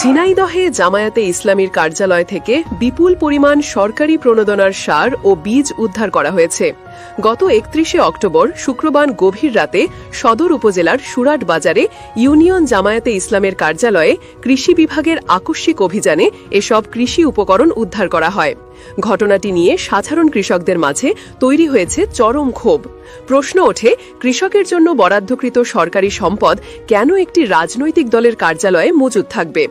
ঝিনাইদহে জামায়াতে ইসলামীর কার্যালয় থেকে বিপুল পরিমাণ সরকারি প্রণোদনার সার ও বীজ উদ্ধার করা হয়েছে। গত একত্রিশে অক্টোবর শুক্রবার গভীর রাতে সদর উপজেলার সুরাট বাজারে ইউনিয়ন জামায়াতে ইসলামের কার্যালয়ে কৃষি বিভাগের আকস্মিক অভিযানে এসব কৃষি উপকরণ উদ্ধার করা হয়। ঘটনাটি নিয়ে সাধারণ কৃষকদের মাঝে তৈরি হয়েছে চরম ক্ষোভ। প্রশ্ন ওঠে, কৃষকের জন্য বরাদ্দকৃত সরকারি সম্পদ কেন একটি রাজনৈতিক দলের কার্যালয়ে মজুদ থাকবে?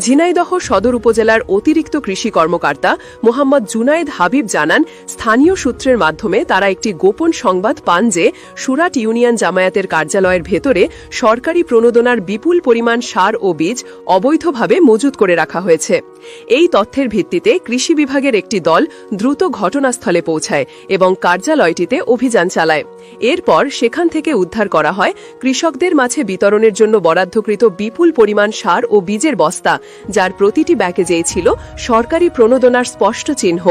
ঝিনাইদহ সদর উপজেলার অতিরিক্ত কৃষি কর্মকর্তা মোহাম্মদ জুনায়েদ হাবিব জানান, স্থানীয় সূত্রের মাধ্যমে তারা একটি গোপন সংবাদ পান যে সুরাট ইউনিয়ন জামায়াতের কার্যালয়ের ভেতরে সরকারি প্রণোদনার বিপুল পরিমাণ সার ও বীজ অবৈধভাবে মজুত করে রাখা হয়েছে। এই তথ্যের ভিত্তিতে কৃষি বিভাগের একটি দল দ্রুত ঘটনাস্থলে পৌঁছায় এবং কার্যালয়টিতে অভিযান চালায়। এরপর সেখান থেকে উদ্ধার করা হয় কৃষকদের মাঝে বিতরণের জন্য বরাদ্দকৃত বিপুল পরিমাণ সার ও বীজের বস্তা যার প্রতিটি ব্যাকেজেই ছিল সরকারি প্রণোদনার স্পষ্ট চিহ্ন।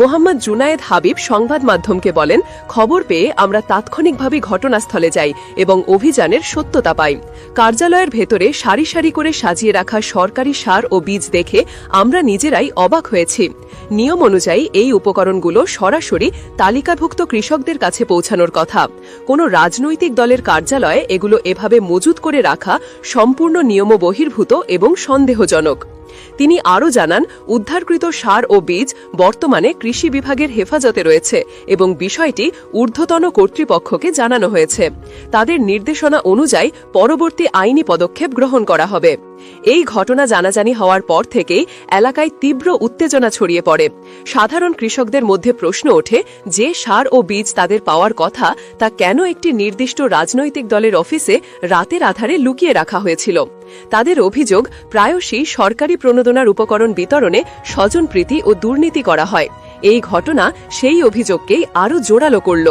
মোহাম্মদ জুনায়েদ হাবিব সংবাদ মাধ্যমকে বলেন, খবর পেয়ে আমরা তাৎক্ষণিকভাবে ঘটনাস্থলে যাই এবং অভিযানের সত্যতা পাই। কার্যালয়ের ভেতরে সারি সারি করে সাজিয়ে রাখা সরকারি সার ও বীজ দেখে আমরা নিজেরাই অবাক হয়েছি। নিয়ম অনুযায়ী এই উপকরণগুলো সরাসরি তালিকাভুক্ত কৃষকদের কাছে পৌঁছানোর কথা। কোনো রাজনৈতিক দলের কার্যালয়ে এগুলো এভাবে মজুত করে রাখা সম্পূর্ণ নিয়ম বহির্ভূত এবং সন্দেহজনক। তিনি আরও জানান, উদ্ধারকৃত সার ও বীজ বর্তমানে কৃষি বিভাগের হেফাজতে রয়েছে এবং বিষয়টি ঊর্ধ্বতন কর্তৃপক্ষকে জানানো হয়েছে। তাদের নির্দেশনা অনুযায়ী পরবর্তী আইনি পদক্ষেপ গ্রহণ করা হবে। এই ঘটনা জানাজানি হওয়ার পর থেকেই এলাকায় তীব্র উত্তেজনা ছড়িয়ে পড়ে। সাধারণ কৃষকদের মধ্যে প্রশ্ন ওঠে, যে সার ও বীজ তাদের পাওয়ার কথা তা কেন একটি নির্দিষ্ট রাজনৈতিক দলের অফিসে রাতের আধারে লুকিয়ে রাখা হয়েছিল? তাদের অভিযোগ, প্রায়শই সরকারি প্রণোদনার উপকরণ বিতরণে স্বজনপ্রীতি ও দুর্নীতি করা হয়। এই ঘটনা সেই অভিযোগকেই আরও জোরালো করল।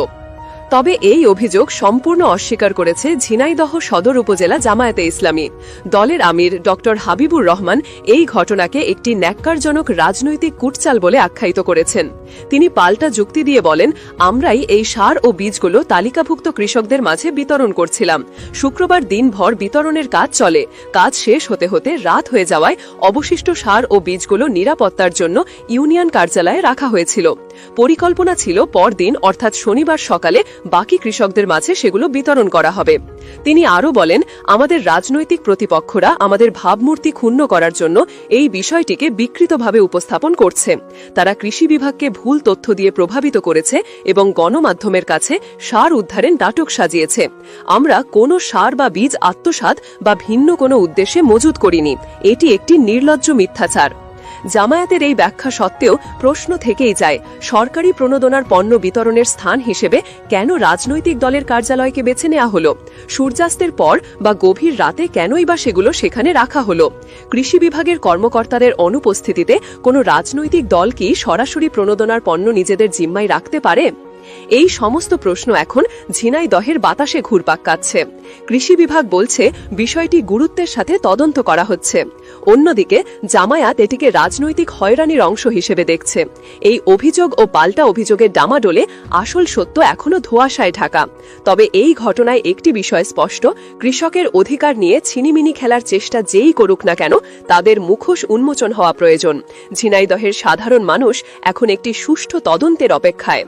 তবে এই অভিযোগ সম্পূর্ণ অস্বীকার করেছে ঝিনাইদহ সদর উপজেলা জামায়াতে ইসলামী। দলের আমির ড হাবিবুর রহমান এই ঘটনাকে একটি ন্যাক্কারজনক রাজনৈতিক কুটচাল বলে আখ্যায়িত করেছেন। তিনি পাল্টা যুক্তি দিয়ে বলেন, আমরাই এই সার ও বীজগুলো তালিকাভুক্ত কৃষকদের মাঝে বিতরণ করছিলাম। শুক্রবার দিনভর বিতরণের কাজ চলে। কাজ শেষ হতে হতে রাত হয়ে যাওয়ায় অবশিষ্ট সার ও বীজগুলো নিরাপত্তার জন্য ইউনিয়ন কার্যালয়ে রাখা হয়েছিল। পরিকল্পনা ছিল পরদিন, অর্থাৎ শনিবার সকালে বাকি কৃষকদের মাঝে সেগুলো বিতরণ করা হবে। তিনি আরও বলেন, আমাদের রাজনৈতিক প্রতিপক্ষরা আমাদের ভাবমূর্তি ক্ষুণ্ণ করার জন্য এই বিষয়টিকে বিকৃতভাবে উপস্থাপন করছে। তারা কৃষি বিভাগকে ভুল তথ্য দিয়ে প্রভাবিত করেছে এবং গণমাধ্যমের কাছে সার উদ্ধারের নাটক সাজিয়েছে। আমরা কোনো সার বা বীজ আত্মসাত বা ভিন্ন কোনো উদ্দেশ্যে মজুত করিনি। এটি একটি নির্লজ্জ মিথ্যাচার। জামায়াতের এই ব্যাখ্যা সত্ত্বেও প্রশ্ন থেকেই যায়, সরকারি প্রণোদনার পণ্য বিতরণের স্থান হিসেবে কেন রাজনৈতিক দলের কার্যালয়কে বেছে নেওয়া হল? সূর্যাস্তের পর বা গভীর রাতে কেনই বা সেগুলো সেখানে রাখা হল? কৃষি বিভাগের কর্মকর্তাদের অনুপস্থিতিতে কোনো রাজনৈতিক দল কি সরাসরি প্রণোদনার পণ্য নিজেদের জিম্মায় রাখতে পারে? এই সমস্ত প্রশ্ন এখন ঝিনাইদহের বাতাসে ঘুরপাক কাচ্ছে। কৃষি বিভাগ বলছে, বিষয়টি গুরুত্বের সাথে তদন্ত করা হচ্ছে। অন্যদিকে, জামায়াত এটিকে রাজনৈতিক হয়রানির অংশ হিসেবে দেখছে। এই অভিযোগ ও পাল্টা অভিযোগের ডামাডোলে আসল সত্য এখনও ধোয়াশায় ঢাকা। তবে এই ঘটনায় একটি বিষয় স্পষ্ট, কৃষকের অধিকার নিয়ে ছিনিমিনি খেলার চেষ্টা যেই করুক না কেন, তাদের মুখোশ উন্মোচন হওয়া প্রয়োজন। ঝিনাইদহের সাধারণ মানুষ এখন একটি সুষ্ঠু তদন্তের অপেক্ষায়।